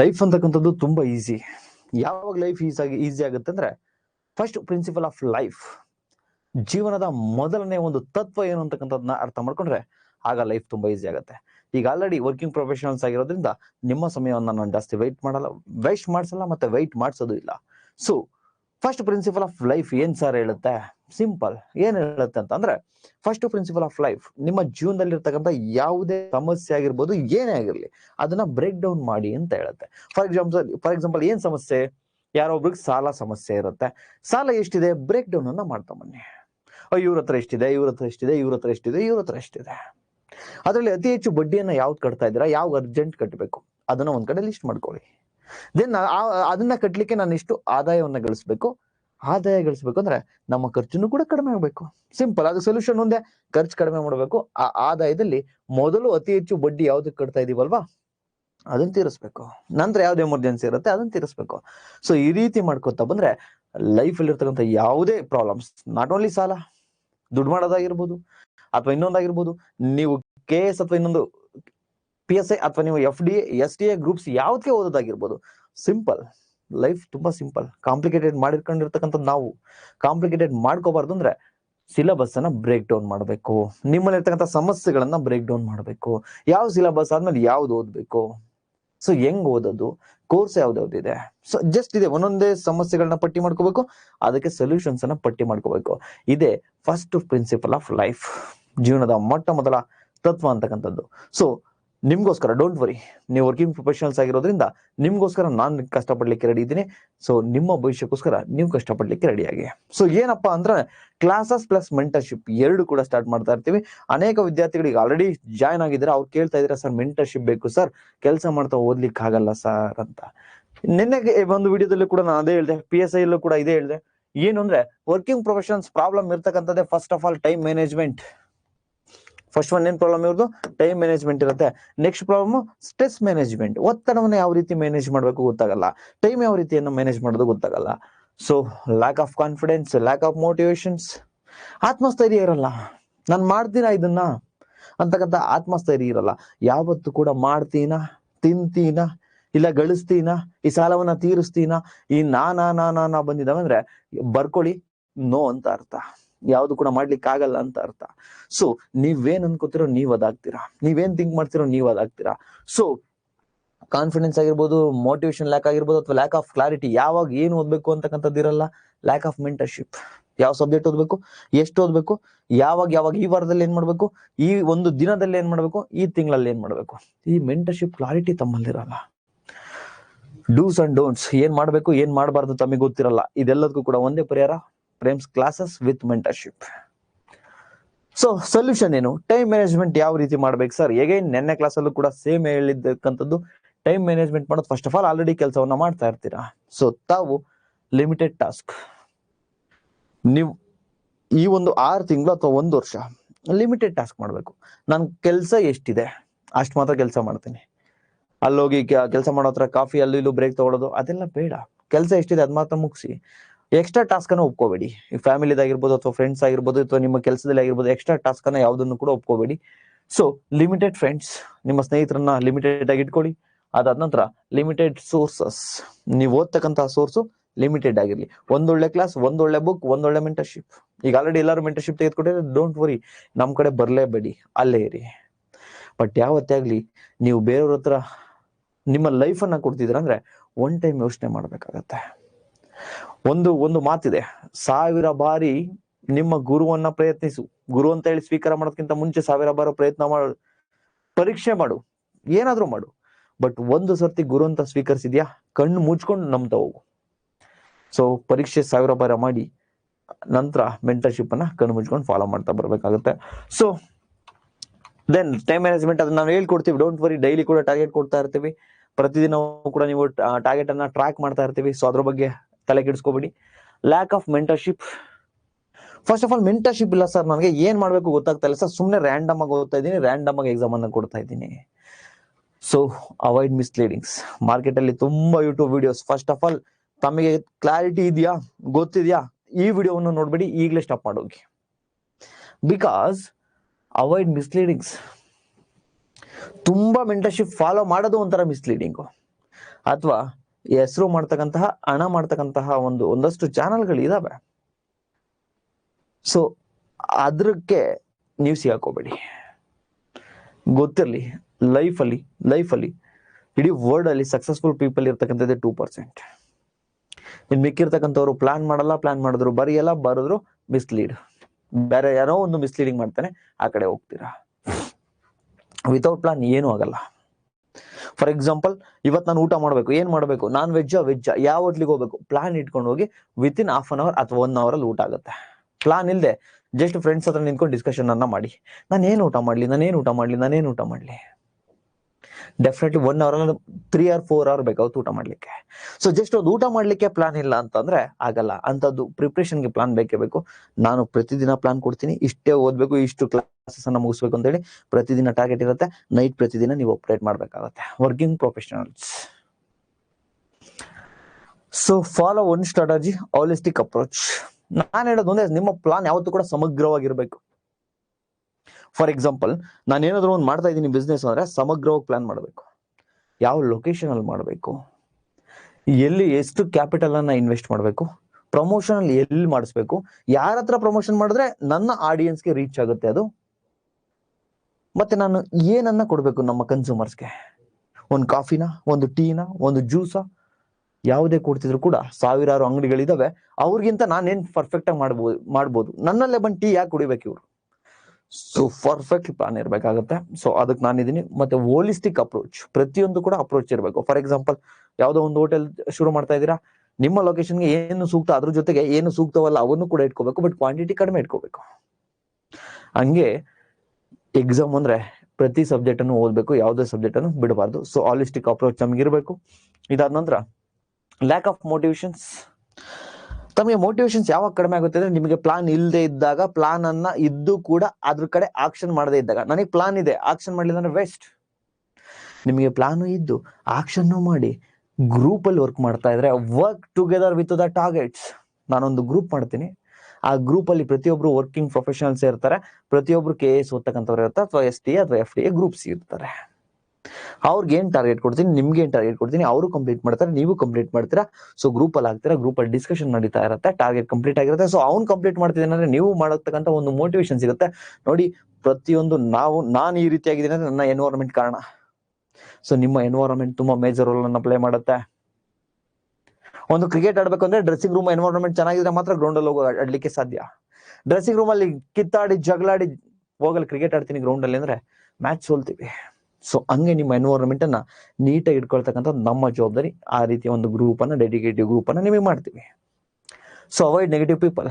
Life ಅಂತಕ್ಕಂಥದ್ದು ತುಂಬಾ easy ಯಾವಾಗ ಲೈಫ್ ಈಸ್ ಆಗಿ ಈಸಿ ಆಗುತ್ತೆ ಅಂದ್ರೆ ಫಸ್ಟ್ ಪ್ರಿನ್ಸಿಪಲ್ ಆಫ್ ಲೈಫ್ ಜೀವನದ ಮೊದಲನೇ ಒಂದು ತತ್ವ ಏನು ಅಂತಕ್ಕಂಥದ್ದನ್ನ ಅರ್ಥ ಮಾಡ್ಕೊಂಡ್ರೆ, ಆಗ ಲೈಫ್ ತುಂಬಾ ಈಸಿ ಆಗುತ್ತೆ. ಈಗ ಆಲ್ರೆಡಿ ವರ್ಕಿಂಗ್ ಪ್ರೊಫೆಷನಲ್ಸ್ ಆಗಿರೋದ್ರಿಂದ, ನಿಮ್ಮ ಸಮಯವನ್ನು ನಾನು ಜಾಸ್ತಿ ವೆಯ್ಟ್ ಮಾಡಲ್ಲ ವೇಸ್ಟ್ ಮಾಡಿಸಲ್ಲ ಮತ್ತೆ ವೆಯ್ಟ್ ಮಾಡಿಸೋದು ಇಲ್ಲ. So first principle of life ಏನ್ ಸರ್ ಹೇಳುತ್ತೆ? ಸಿಂಪಲ್ ಏನ್ ಹೇಳುತ್ತೆ ಅಂತ ಅಂದ್ರೆ ಫಸ್ಟ್ ಪ್ರಿನ್ಸಿಪಲ್ ಆಫ್ ಲೈಫ್ ನಿಮ್ಮ ಜೀವನದಲ್ಲಿ ಇರ್ತಕ್ಕಂಥ ಯಾವುದೇ ಸಮಸ್ಯೆ ಆಗಿರ್ಬೋದು, ಏನೇ ಆಗಿರ್ಲಿ, ಅದನ್ನ ಬ್ರೇಕ್ ಡೌನ್ ಮಾಡಿ ಅಂತ ಹೇಳುತ್ತೆ. ಫಾರ್ ಎಕ್ಸಾಂಪಲ್ ಫಾರ್ ಎಕ್ಸಾಂಪಲ್ ಏನ್ ಸಮಸ್ಯೆ? ಯಾರೊಬ್ರಿಗೆ ಸಾಲ ಸಮಸ್ಯೆ ಇರುತ್ತೆ. ಸಾಲ ಎಷ್ಟಿದೆ? ಬ್ರೇಕ್ ಡೌನ್ ಅನ್ನ ಮಾಡ್ತಾ ಬನ್ನಿ. ಇವ್ರ ಹತ್ರ ಎಷ್ಟಿದೆ? ಇವ್ರ ಹತ್ರ ಎಷ್ಟಿದೆ? ಇವ್ರ ಹತ್ರ ಎಷ್ಟಿದೆ? ಇವ್ರ ಹತ್ರ ಎಷ್ಟಿದೆ? ಅದರಲ್ಲಿ ಅತಿ ಹೆಚ್ಚು ಬಡ್ಡಿಯನ್ನ ಯಾವ್ದು ಕಟ್ತಾ ಇದ್ದೀರಾ? ಯಾವ ಅರ್ಜೆಂಟ್ ಕಟ್ಟಬೇಕು ಅದನ್ನ ಒಂದ್ ಕಡೆ ಲಿಸ್ಟ್ ಮಾಡ್ಕೊಳ್ಳಿ. ದೆನ್ ಅದನ್ನ ಕಟ್ಲಿಕ್ಕೆ ನಾನು ಇಷ್ಟು ಆದಾಯವನ್ನ ಗಳಿಸ್ಬೇಕು. ಆದಾಯ ಗಳಿಸ್ಬೇಕು ಅಂದ್ರೆ ನಮ್ಮ ಖರ್ಚನ್ನು ಕೂಡ ಕಡಿಮೆ ಆಗ್ಬೇಕು. ಸಿಂಪಲ್ ಅದು ಸೊಲ್ಯೂಷನ್ ಒಂದೇ. ಖರ್ಚು ಕಡಿಮೆ ಮಾಡಬೇಕು. ಆ ಆದಾಯದಲ್ಲಿ ಮೊದಲು ಅತಿ ಹೆಚ್ಚು ಬಡ್ಡಿ ಯಾವ್ದಕ್ಕೆ ಕಟ್ತಾ ಇದೀವಲ್ವಾ? ಅದನ್ನ ತೀರಿಸ್ಬೇಕು. ನಂತರ ಯಾವ್ದು ಎಮರ್ಜೆನ್ಸಿ ಇರುತ್ತೆ ಅದನ್ನ ತೀರಿಸ್ಬೇಕು. ಸೊ ಈ ರೀತಿ ಮಾಡ್ಕೊತಾ ಬಂದ್ರೆ ಲೈಫ್ ಅಲ್ಲಿ ಇರ್ತಕ್ಕಂಥ ಯಾವುದೇ ಪ್ರಾಬ್ಲಮ್ಸ್ ನಾಟ್ ಓನ್ಲಿ ಸಾಲ, ದುಡ್ಡು ಮಾಡೋದಾಗಿರ್ಬೋದು, ಅಥವಾ ಇನ್ನೊಂದಾಗಿರ್ಬೋದು, ನೀವು ಕೇಸ್ ಅಥವಾ ಇನ್ನೊಂದು ಪಿ ಎಸ್ ಐ ಅಥವಾ ನೀವು F D S D A groups ಯಾವ್ದಕ್ಕೆ ಓದೋದಾಗಿರ್ಬೋದು? ಸಿಂಪಲ್ ಲೈಫ್ ತುಂಬಾ ಸಿಂಪಲ್ ಕಾಂಪ್ಲಿಕೇಟೆಡ್ ಮಾಡಿರ್ಕೊಂಡಿರ್ತಕ್ಕಂಥ ನಾವು. ಕಾಂಪ್ಲಿಕೇಟೆಡ್ ಮಾಡ್ಕೋಬಾರ್ದು ಅಂದ್ರೆ ಸಿಲಬಸ್ ಅನ್ನ ಬ್ರೇಕ್ ಡೌನ್ ಮಾಡಬೇಕು. ನಿಮ್ಮಲ್ಲಿ ಇರ್ತಕ್ಕಂಥ ಸಮಸ್ಯೆಗಳನ್ನ ಬ್ರೇಕ್ ಡೌನ್ ಮಾಡಬೇಕು. ಯಾವ ಸಿಲೆಬಸ್ ಆದ್ಮೇಲೆ ಯಾವ್ದು ಓದ್ಬೇಕು? ಸೊ ಹೆಂಗ್ ಓದೋದು? ಕೋರ್ಸ್ ಯಾವ್ದಾವ್ದಿದೆ ಸೊ ಜಸ್ಟ್ ಇದೆ. ಒಂದೊಂದೇ ಸಮಸ್ಯೆಗಳನ್ನ ಪಟ್ಟಿ ಮಾಡ್ಕೋಬೇಕು. ಅದಕ್ಕೆ ಸೊಲ್ಯೂಷನ್ಸ್ ಅನ್ನ ಪಟ್ಟಿ ಮಾಡ್ಕೋಬೇಕು. ಇದೇ ಫಸ್ಟ್ ಪ್ರಿನ್ಸಿಪಲ್ ಆಫ್ ಲೈಫ್ ಜೀವನದ ಮೊಟ್ಟ ಮೊದಲ ತತ್ವ ಅಂತಕ್ಕಂಥದ್ದು. ಸೊ ನಿಮ್ಗೋಸ್ಕರ ಡೋಂಟ್ ವರಿ ನೀವು ವರ್ಕಿಂಗ್ ಪ್ರೊಫೆಷನಲ್ಸ್ ಆಗಿರೋದ್ರಿಂದ ನಿಮ್ಗೋಸ್ಕರ ನಾನು ಕಷ್ಟಪಡ್ಲಿಕ್ಕೆ ರೆಡಿ ಇದ್ದೀನಿ. ಸೊ ನಿಮ್ಮ ಭವಿಷ್ಯಕ್ಕೋಸ್ಕರ ನೀವು ಕಷ್ಟಪಡ್ಲಿಕ್ಕೆ ರೆಡಿಯಾಗಿ ಸೊ ಏನಪ್ಪಾ ಅಂದ್ರೆ ಕ್ಲಾಸಸ್ ಪ್ಲಸ್ ಮೆಂಟರ್ಶಿಪ್ ಎರಡು ಕೂಡ ಸ್ಟಾರ್ಟ್ ಮಾಡ್ತಾ ಇರ್ತೀವಿ. ಅನೇಕ ವಿದ್ಯಾರ್ಥಿಗಳಿಗೆ ಆಲ್ರೆಡಿ ಜಾಯ್ನ್ ಆಗಿದ್ರೆ ಅವ್ರು ಕೇಳ್ತಾ ಇದ್ರೆ ಸರ್ ಮೆಂಟರ್ಶಿಪ್ ಬೇಕು, ಸರ್. ಕೆಲಸ ಮಾಡ್ತಾ ಓದ್ಲಿಕ್ಕೆ ಆಗಲ್ಲ ಸರ್, ಅಂತ. ನಿನ್ನೆಗೆ ಒಂದು ವಿಡಿಯೋದಲ್ಲೂ ಕೂಡ ನಾನು ಅದೇ ಹೇಳಿದೆ ಪಿ ಎಸ್ ಐಲ್ಲೂ ಕೂಡ ಇದೇ ಹೇಳಿದೆ. ಏನು ಅಂದ್ರೆ working professions problem ಇರ್ತಕ್ಕಂಥದ್ದೇ first of all time management first one ಏನ್ ಪ್ರಾಬ್ಲಮ್ ಇರೋದು ಟೈಮ್ ಮ್ಯಾನೇಜ್ಮೆಂಟ್ ಇರುತ್ತೆ. ನೆಕ್ಸ್ಟ್ ಪ್ರಾಬ್ಲಮ್ ಸ್ಟ್ರೆಸ್ ಮ್ಯಾನೇಜ್ಮೆಂಟ್ ಒತ್ತಡವನ್ನ ಯಾವ ರೀತಿ ಮ್ಯಾನೇಜ್ ಮಾಡಬೇಕು ಗೊತ್ತಾಗಲ್ಲ. ಟೈಮ್ ಯಾವ ರೀತಿಯನ್ನು ಮ್ಯಾನೇಜ್ ಮಾಡೋದು ಗೊತ್ತಾಗಲ್ಲ. So lack of confidence lack of motivations ಆತ್ಮಸ್ಥೈರ್ಯ ಇರಲ್ಲ. ನಾನು ಮಾಡ್ತೀನಾ ಇದನ್ನ? ಅಂತಕ್ಕಂಥ ಆತ್ಮಸ್ಥೈರ್ಯ ಇರಲ್ಲ. ಯಾವತ್ತು ಕೂಡ ಮಾಡ್ತೀನ, ತಿಂತೀನ, ಇಲ್ಲ ಗಳಿಸ್ತೀನಾ, ಈ ಸಾಲವನ್ನ ತೀರಿಸ್ತೀನ, ಈ ನಾನಾ ನಾನಾ ನಾ ಬಂದಿದ್ದಾವೆ ಅಂದ್ರೆ ಬರ್ಕೊಳ್ಳಿ, ನೋ ಅಂತ ಅರ್ಥ. ಯಾವ್ದು ಕೂಡ ಮಾಡ್ಲಿಕ್ಕೆ ಆಗಲ್ಲ ಅಂತ ಅರ್ಥ. ಸೊ ನೀವೇನ್ ಅನ್ಕೋತಿರೋ ನೀವ್ ಅದಾಗ್ತೀರಾ. ನೀವೇನ್ ಥಿಂಕ್ ಮಾಡ್ತಿರೋ ನೀವ್ ಅದಾಗ್ತೀರಾ. ಸೊ ಕಾನ್ಫಿಡೆನ್ಸ್ ಆಗಿರ್ಬೋದು ಮೋಟಿವೇಶನ್ ಲ್ಯಾಕ್ ಆಗಿರ್ಬೋದು ಅಥವಾ ಲ್ಯಾಕ್ ಆಫ್ ಕ್ಲಾರಿಟಿ ಯಾವಾಗ ಏನು ಓದ್ಬೇಕು ಅಂತಕ್ಕಂಥದ್ದು ಇರಲ್ಲ. ಲ್ಯಾಕ್ ಆಫ್ ಮೆಂಟರ್ಶಿಪ್ ಯಾವ ಸಬ್ಜೆಕ್ಟ್ ಓದ್ಬೇಕು? ಎಷ್ಟು ಓದ್ಬೇಕು? ಯಾವಾಗ ಯಾವಾಗ ಈ ವಾರದಲ್ಲಿ ಏನ್ ಮಾಡ್ಬೇಕು? ಈ ಒಂದು ದಿನದಲ್ಲಿ ಏನ್ ಮಾಡ್ಬೇಕು? ಈ ತಿಂಗಳಲ್ಲಿ ಏನ್ ಮಾಡ್ಬೇಕು? ಈ ಮೆಂಟರ್ಶಿಪ್ ಕ್ಲಾರಿಟಿ ತಮ್ಮಲ್ಲಿರಲ್ಲ. ಡೂಸ್ ಅಂಡ್ ಡೋಂಟ್ಸ್ ಏನ್ ಮಾಡ್ಬೇಕು, ಏನ್ ಮಾಡಬಾರ್ದು ತಮಗೆ ಗೊತ್ತಿರಲ್ಲ. ಇದೆಲ್ಲದಕ್ಕೂ ಕೂಡ ಒಂದೇ ಪರಿಹಾರ. Prem's classes with mentorship so solution ಏನು? ಟೈಮ್ ಮ್ಯಾನೇಜ್ಮೆಂಟ್ ಯಾವ ರೀತಿ ಮಾಡ್ಬೇಕು ಸರ್ ಹೇಗೆ? ನೆನ್ನೆ ಕ್ಲಾಸಲ್ಲೂ ಕೂಡ ಸೇಮ್ ಹೇಳಿದ್ದಕ್ಕಂಥದ್ದು ಟೈಮ್ ಮ್ಯಾನೇಜ್ಮೆಂಟ್ ಮಾಡೋದು ಫಸ್ಟ್ ಆಫ್ ಆಲ್ ಆಲ್ರೆಡಿ ಕೆಲಸವನ್ನ ಮಾಡ್ತಾ ಇರ್ತೀರಾ? ಸೊ ತಾವು ಲಿಮಿಟೆಡ್ ಟಾಸ್ಕ್ ನೀವು ಈ ಒಂದು ಆರು ತಿಂಗಳು ಅಥವಾ ಒಂದು ವರ್ಷ ಲಿಮಿಟೆಡ್ ಟಾಸ್ಕ್ ಮಾಡಬೇಕು. ನನ್ನ ಕೆಲಸ ಎಷ್ಟಿದೆ? ಅಷ್ಟು ಮಾತ್ರ ಕೆಲಸ ಮಾಡ್ತೀನಿ. ಅಲ್ಲೋಗಿ ಕೆಲಸ ಮಾಡೋ ಹತ್ರ ಕಾಫಿ ಅಲ್ಲಿ ಇಲ್ಲೂ ಬ್ರೇಕ್ ತಗೊಳ್ಳೋದು ಅದೆಲ್ಲ ಬೇಡ. ಕೆಲಸ ಎಷ್ಟಿದೆ ಅದು ಮಾತ್ರ ಮುಗಿಸಿ. ಎಕ್ಸ್ಟ್ರಾ ಟಾಸ್ಕ್ ಅನ್ನ ಒಪ್ಕೋಬೇಡಿ. ಫ್ಯಾಮಿಲಿದಾಗಿರ್ಬೋದು ಅಥವಾ ಫ್ರೆಂಡ್ಸ್ ಆಗಿರ್ಬೋದು ಅಥವಾ ನಿಮ್ಮ ಕೆಲಸದಲ್ಲಿ ಆಗಿರ್ಬೋದು ಎಕ್ಸ್ಟ್ರಾ ಟಾಸ್ಕ್ ಅನ್ನ ಯಾವ್ದನ್ನು ಕೂಡ ಒಪ್ಕೋಬೇಡಿ. ಸೊ ಲಿಮಿಟೆಡ್ ಫ್ರೆಂಡ್ಸ್ ನಿಮ್ಮ ಸ್ನೇಹಿತರನ್ನ ಲಿಮಿಟೆಡ್ ಆಗಿ ಇಟ್ಕೊಳ್ಳಿ. ಅದಾದ ನಂತರ ಲಿಮಿಟೆಡ್ ಸೋರ್ಸಸ್ ನೀವು ಓದ್ತಕ್ಕಂತಹ ಸೋರ್ಸು ಲಿಮಿಟೆಡ್ ಆಗಿರ್ಲಿ. ಒಂದೊಳ್ಳೆ ಕ್ಲಾಸ್ ಒಂದೊಳ್ಳೆ ಬುಕ್ ಒಂದೊಳ್ಳೆ ಮೆಂಟರ್ಶಿಪ್ ಈಗ ಆಲ್ರೆಡಿ ಎಲ್ಲರೂ ಮೆಂಟರ್ಶಿಪ್ ತೆಗೆದುಕೊಟ್ಟಿದ್ರೆ ಡೋಂಟ್ ವರಿ ನಮ್ಮ ಕಡೆ ಬರಲೇಬೇಡಿ. ಅಲ್ಲೇ ಇರಿ. ಬಟ್ ಯಾವತ್ತೇ ಆಗ್ಲಿ, ನೀವು ಬೇರೆಯವ್ರ ಹತ್ರ ನಿಮ್ಮ ಲೈಫ್ ಅನ್ನ ಕೊಡ್ತಿದ್ರ ಅಂದ್ರೆ ಒನ್ ಟೈಮ್ ಯೋಚನೆ ಮಾಡ್ಬೇಕಾಗತ್ತೆ. ಒಂದು ಒಂದು ಮಾತಿದೆ. ಸಾವಿರ ಬಾರಿ ನಿಮ್ಮ ಗುರುವನ್ನ ಪ್ರಯತ್ನಿಸು. ಗುರು ಅಂತ ಹೇಳಿ ಸ್ವೀಕಾರ ಮಾಡೋದಕ್ಕಿಂತ ಮುಂಚೆ ಸಾವಿರ ಬಾರಿ ಪ್ರಯತ್ನ ಮಾಡು. ಪರೀಕ್ಷೆ ಮಾಡು. ಏನಾದ್ರೂ ಮಾಡು. ಬಟ್ ಒಂದು ಸರ್ತಿ ಗುರು ಅಂತ ಸ್ವೀಕರಿಸಿದ್ಯಾ? ಕಣ್ಣು ಮುಚ್ಕೊಂಡು ನಂಬ್ತಾ ಹೋಗು. ಸೊ ಪರೀಕ್ಷೆ ಸಾವಿರ ಬಾರ ಮಾಡಿ, ನಂತರ ಮೆಂಟರ್ಶಿಪ್ ಅನ್ನ ಕಣ್ಣು ಮುಚ್ಕೊಂಡು ಫಾಲೋ ಮಾಡ್ತಾ ಬರ್ಬೇಕಾಗುತ್ತೆ. ಸೊ ದೆನ್ ಟೈಮ್ ಮ್ಯಾನೇಜ್ಮೆಂಟ್ ಅದನ್ನ ನಾವು ಹೇಳ್ಕೊಡ್ತೀವಿ. ಡೋಂಟ್ ವರಿ ಡೈಲಿ ಕೂಡ ಟಾರ್ಗೆಟ್ ಕೊಡ್ತಾ ಇರ್ತೀವಿ. ಪ್ರತಿದಿನ ಕೂಡ ನೀವು ಟಾರ್ಗೆಟ್ ಅನ್ನ ಟ್ರ್ಯಾಕ್ ಮಾಡ್ತಾ ಇರ್ತೀವಿ. ಸೊ ಅದ್ರ ಬಗ್ಗೆ ತಲೆ ಕೆಡಿಸ್ಕೋಬೇಡಿ lack of mentorship first of all mentorship ಇಲ್ಲ ಸರ್ ನನಗೆ ಏನ್ ಮಾಡಬೇಕು ಗೊತ್ತಾಗ್ತಾ ಇಲ್ಲ ಸರ್ ಸುಮ್ಮನೆ ರ್ಯಾಂಡಮ್ ಆಗಿ ಓದ್ತಾ ಇದ್ದೀನಿ ರ್ಯಾಂಡಮ್ ಆಗಿ ಎಕ್ಸಾಮ್ ಅನ್ನ ಕೊಡ್ತಾ ಇದ್ದೀನಿ. ಸೊ ಅವಾಯ್ಡ್ ಮಿಸ್ಲೀಡಿಂಗ್ಸ್ ಮಾರ್ಕೆಟ್ ಅಲ್ಲಿ ತುಂಬಾ YouTube videos first of all ತಮಗೆ ಕ್ಲಾರಿಟಿ ಇದೆಯಾ? ಗೊತ್ತಿದ್ಯಾ? ಈ ವಿಡಿಯೋವನ್ನು ನೋಡ್ಬೇಡಿ, ಈಗಲೇ ಸ್ಟಾಪ್ ಮಾಡೋಗಿ ಬಿಕಾಸ್ ಅವಾಯ್ಡ್ ಮಿಸ್ಲೀಡಿಂಗ್ಸ್ ತುಂಬಾ ಮೆಂಟರ್ಶಿಪ್ ಫಾಲೋ ಮಾಡೋದು ಒಂಥರ ಮಿಸ್ಲೀಡಿಂಗು ಅಥವಾ ಹೆಸರು ಮಾಡ್ತಕ್ಕಂತಹ, ಹಣ ಮಾಡ್ತಕ್ಕಂತಹ ಒಂದು, ಒಂದಷ್ಟು ಚಾನಲ್ಗಳು ಇದಾವೆ. ಸೊ ಅದ್ರಕ್ಕೆ ನೀವು ಸಿಗಾಕೋಬೇಡಿ. ಗೊತ್ತಿರಲಿ ಲೈಫ್ ಅಲ್ಲಿ ಇಡೀ ವರ್ಲ್ಡ್ ಅಲ್ಲಿ ಸಕ್ಸಸ್ಫುಲ್ ಪೀಪಲ್ ಇರ್ತಕ್ಕಂಥದ್ದೇ ಟೂ ಪರ್ಸೆಂಟ್ ಇನ್ ಮಿಕ್ಕಿರ್ತಕ್ಕಂಥವ್ರು ಪ್ಲಾನ್ ಮಾಡಲ್ಲ ಪ್ಲಾನ್ ಮಾಡಿದ್ರು, ಬರೆಯಲ್ಲ, ಬರೆದ್ರು ಮಿಸ್ಲೀಡ್ ಬೇರೆ ಯಾರೋ ಒಂದು ಮಿಸ್ಲೀಡಿಂಗ್ ಮಾಡ್ತಾನೆ ಆ ಕಡೆ ಹೋಗ್ತೀರಾ? ವಿತೌಟ್ ಪ್ಲಾನ್ ಏನೂ ಆಗಲ್ಲ. ಫಾರ್ ಎಕ್ಸಾಂಪಲ್ ಇವತ್ ನಾನು ಊಟ ಮಾಡ್ಬೇಕು, ಏನ್ ಮಾಡ್ಬೇಕು? ನಾನ್ ವೆಜ್ಜಾ ವೆಜ್ಜಾ ಯಾವ ಹೋಟ್ಲಿಗೆ ಹೋಗ್ಬೇಕು? ಪ್ಲಾನ್ ಇಟ್ಕೊಂಡು ಹೋಗಿ with in half an hour ಅಥವಾ ಒನ್ ಅಲ್ಲಿ ಊಟ ಆಗುತ್ತೆ. ಪ್ಲಾನ್ ಇಲ್ಲದೆ ಜಸ್ಟ್ ಫ್ರೆಂಡ್ಸ್ ಹತ್ರ ನಿಂತ್ಕೊಂಡು ಡಿಸ್ಕಷನ್ ಅನ್ನ ಮಾಡಿ. ನಾನು ಏನು ಊಟ ಮಾಡ್ಲಿ? ನಾನು ಏನು ಊಟ ಮಾಡ್ಲಿ? ನಾನು ಏನು ಊಟ ಮಾಡ್ಲಿ? Definitely one hour three or four hour ಬೇಕಾಗುತ್ತೆ ಊಟ ಮಾಡ್ಲಿಕ್ಕೆ. ಸೊ ಜಸ್ಟ್ ಒಂದು ಊಟ ಮಾಡ್ಲಿಕ್ಕೆ ಪ್ಲಾನ್ ಇಲ್ಲ ಅಂತಂದ್ರೆ ಆಗಲ್ಲ. ಅಂತದ್ದು ಪ್ರಿಪ್ರೇಷನ್ಗೆ ಪ್ಲಾನ್ ಬೇಕೇ ಬೇಕು. ನಾನು ಪ್ರತಿದಿನ ಪ್ಲಾನ್ ಕೊಡ್ತೀನಿ. ಇಷ್ಟೇ ಓದ್ಬೇಕು, ಇಷ್ಟು ಕ್ಲಾಸಸ್ ಅನ್ನ ಮುಗಿಸ್ಬೇಕು ಅಂತ ಹೇಳಿ ಪ್ರತಿದಿನ ಟಾರ್ಗೆಟ್ ಇರುತ್ತೆ. ನೈಟ್ ಪ್ರತಿದಿನ ನೀವು ಅಪ್ಡೇಟ್ ಮಾಡ್ಬೇಕಾಗತ್ತೆ. Working professionals so follow one strategy holistic approach ನಾನು ಹೇಳೋದು ಒಂದೇ, ನಿಮ್ಮ ಪ್ಲಾನ್ ಯಾವತ್ತೂ ಕೂಡ ಸಮಗ್ರವಾಗಿರ್ಬೇಕು. ಫಾರ್ ಎಕ್ಸಾಂಪಲ್ ನಾನು ಏನಾದರೂ ಒಂದು ಮಾಡ್ತಾ ಇದ್ದೀನಿ ಬಿಸ್ನೆಸ್ ಅಂದರೆ ಸಮಗ್ರವಾಗಿ ಪ್ಲಾನ್ ಮಾಡಬೇಕು. ಯಾವ ಲೊಕೇಶನಲ್ಲಿ ಮಾಡಬೇಕು? ಎಲ್ಲಿ ಎಷ್ಟು ಕ್ಯಾಪಿಟಲನ್ನು ಇನ್ವೆಸ್ಟ್ ಮಾಡಬೇಕು? ಪ್ರಮೋಷನಲ್ಲಿ ಎಲ್ಲಿ ಮಾಡಿಸ್ಬೇಕು? ಯಾರ ಹತ್ರ ಪ್ರಮೋಷನ್ ಮಾಡಿದ್ರೆ ನನ್ನ ಆಡಿಯನ್ಸ್ಗೆ ರೀಚ್ ಆಗುತ್ತೆ ಅದು. ಮತ್ತೆ ನಾನು ಏನನ್ನ ಕೊಡಬೇಕು ನಮ್ಮ ಕನ್ಸ್ಯೂಮರ್ಸ್ಗೆ ಒಂದು ಕಾಫಿನ ಒಂದು ಟೀನ ಒಂದು ಜ್ಯೂಸ ಯಾವುದೇ ಕೊಡ್ತಿದ್ರು ಕೂಡ ಸಾವಿರಾರು ಅಂಗಡಿಗಳಿದಾವೆ. ಅವ್ರಿಗಿಂತ ನಾನೇನ್ ಪರ್ಫೆಕ್ಟ್ ಆಗಿ ಮಾಡ್ಬೋದು ಮಾಡ್ಬೋದು? ನನ್ನಲ್ಲೇ ಬಂದು ಟೀ ಯಾಕೆ ಕುಡಿಬೇಕು ಇವ್ರು? ಸೊ ಪರ್ಫೆಕ್ಟ್ ಪ್ಲಾನ್ ಇರಬೇಕಾಗುತ್ತೆ ಸೊ ಅದಕ್ಕೆ ನಾನಿದ್ದೀನಿ ಮತ್ತೆ ಹೋಲಿಸ್ಟಿಕ್ ಅಪ್ರೋಚ್ ಪ್ರತಿಯೊಂದು ಕೂಡ ಅಪ್ರೋಚ್ ಇರಬೇಕು. ಫಾರ್ ಎಕ್ಸಾಂಪಲ್ ಯಾವ್ದೋ ಒಂದು ಹೋಟೆಲ್ ಶುರು ಮಾಡ್ತಾ ಇದ್ದೀರಾ? ನಿಮ್ಮ ಲೊಕೇಶನ್ಗೆ ಏನು ಸೂಕ್ತ, ಅದ್ರ ಜೊತೆಗೆ ಏನು ಸೂಕ್ತವಲ್ಲ ಅವನ್ನು ಕೂಡ ಇಟ್ಕೋಬೇಕು. ಬಟ್ ಕ್ವಾಂಟಿಟಿ ಕಡಿಮೆ ಇಟ್ಕೋಬೇಕು. ಹಂಗೆ ಎಕ್ಸಾಮ್ ಅಂದ್ರೆ ಪ್ರತಿ ಸಬ್ಜೆಕ್ಟ್ ಅನ್ನು ಓದಬೇಕು. ಯಾವುದೇ ಸಬ್ಜೆಕ್ಟ್ ಅನ್ನು ಬಿಡಬಾರ್ದು. ಸೊ ಆಲಿಸ್ಟಿಕ್ ಅಪ್ರೋಚ್ ನಮ್ಗೆ ಇರಬೇಕು. ಇದಾದ ನಂತರ ಲ್ಯಾಕ್ ಆಫ್ ಮೋಟಿವೇಶನ್ಸ್ ತಮಗೆ ಮೋಟಿವೇಶನ್ಸ್ ಯಾವಾಗ ಕಡಿಮೆ ಆಗುತ್ತೆ ಅಂದ್ರೆ ನಿಮಗೆ ಪ್ಲಾನ್ ಇಲ್ಲದೆ ಇದ್ದಾಗ ಪ್ಲಾನ್ ಅನ್ನ ಇದ್ದು ಕೂಡ ಅದ್ರ ಕಡೆ ಆಕ್ಷನ್ ಮಾಡದೇ ಇದ್ದಾಗ. ನನಗೆ ಪ್ಲಾನ್ ಇದೆ. ಆಕ್ಷನ್ ಮಾಡಲಿಲ್ಲ ಅಂದ್ರೆ ವೇಸ್ಟ್ ನಿಮಗೆ ಪ್ಲಾನು ಇದ್ದು ಆಕ್ಷನ್ ಮಾಡಿ ಗ್ರೂಪ್ ಅಲ್ಲಿ ವರ್ಕ್ ಮಾಡ್ತಾ ಇದ್ರೆ work together with the targets ನಾನೊಂದು ಗ್ರೂಪ್ ಮಾಡ್ತೀನಿ. ಆ ಗ್ರೂಪ್ ಅಲ್ಲಿ ಪ್ರತಿಯೊಬ್ರು ವರ್ಕಿಂಗ್ ಪ್ರೊಫೆಷನಲ್ಸ್ ಇರ್ತಾರೆ. ಪ್ರತಿಯೊಬ್ರು ಕೆ ಎಸ್ ಓದ್ತಕ್ಕಂಥವ್ರು ಇರ್ತಾರೆ, ಅಥವಾ ಎಸ್ ಟಿ ಅಥವಾ ಎಫ್ ಡಿ ಗ್ರೂಪ್ಸ್ ಇರ್ತಾರೆ. ಅವ್ರಿಗೆ ಏನ್ ಟಾರ್ಗೆಟ್ ಕೊಡ್ತೀನಿ ನಿಮ್ಗೆ ಏನ್ ಟಾರ್ಗೆಟ್ ಕೊಡ್ತೀನಿ, ಅವರು ಕಂಪ್ಲೀಟ್ ಮಾಡ್ತಾರೆ, ನೀವು ಕಂಪ್ಲೀಟ್ ಮಾಡ್ತೀರಾ. ಸೊ ಗ್ರೂಪ್ ಅಲ್ಲಿ ಆಗ್ತೀರಾ ಗ್ರೂಪ್ ಅಲ್ಲಿ ಡಿಸ್ಕಷನ್ ನಡೀತಾ ಇರುತ್ತೆ ಟಾರ್ಗೆಟ್ ಕಂಪ್ಲೀಟ್ ಆಗಿರುತ್ತೆ. ಸೊ ಅವ್ನು ಕಂಪ್ಲೀಟ್ ಮಾಡ್ತಿದ್ದೀನಿ ಅಂದ್ರೆ ನೀವು ಮಾಡತಕ್ಕಂಥ ಒಂದು ಮೋಟಿವೇಶನ್ ಸಿಗುತ್ತೆ. ನೋಡಿ, ಪ್ರತಿಯೊಂದು ನಾವು, ನಾನು ಈ ರೀತಿಯಾಗಿದ್ದೀನಿ ಅಂದ್ರೆ ನನ್ನ ಎನ್ವೈರನ್ಮೆಂಟ್ ಕಾರಣ. ಸೊ ನಿಮ್ಮ ಎನ್ವೈರನ್ಮೆಂಟ್ ತುಂಬಾ ಮೇಜರ್ ರೋಲ್ ಅನ್ನ ಪ್ಲೇ ಮಾಡುತ್ತೆ. ಒಂದು ಕ್ರಿಕೆಟ್ ಆಡ್ಬೇಕು ಅಂದ್ರೆ ಡ್ರೆಸ್ಸಿಂಗ್ ರೂಮ್ ಎನ್ವೈರನ್ಮೆಂಟ್ ಚೆನ್ನಾಗಿದ್ರೆ ಮಾತ್ರ ಗ್ರೌಂಡ್ ಅಲ್ಲಿ ಹೋಗಿ ಆಡ್ಲಿಕ್ಕೆ ಸಾಧ್ಯ. ಡ್ರೆಸ್ಸಿಂಗ್ ರೂಮ್ ಅಲ್ಲಿ ಕಿತ್ತಾಡಿ, ಜಗಳಾಡಿ ಹೋಗಲ್ ಕ್ರಿಕೆಟ್ ಆಡ್ತೀನಿ ಗ್ರೌಂಡ್ ಅಲ್ಲಿ ಅಂದ್ರೆ ಮ್ಯಾಚ್ ಸೋಲ್ತೀವಿ. ಸೊ ಹಂಗೆ ನಿಮ್ಮ ಎನ್ವೈರನ್ಮೆಂಟ್ ಅನ್ನ ನೀಟಾಗಿ ಇಟ್ಕೊಳ್ತಕ್ಕಂಥ ನಮ್ಮ ಜವಾಬ್ದಾರಿ ಆ ರೀತಿಯ ಒಂದು ಗ್ರೂಪ್ ಅನ್ನ ಡೆಡಿಕೇಟಿವ್ ಗ್ರೂಪ್ ಅನ್ನ ನಿಮಗೆ ಮಾಡ್ತೀವಿ. ಸೊ ಅವಾಯ್ಡ್ ನೆಗೆಟಿವ್ ಪೀಪಲ್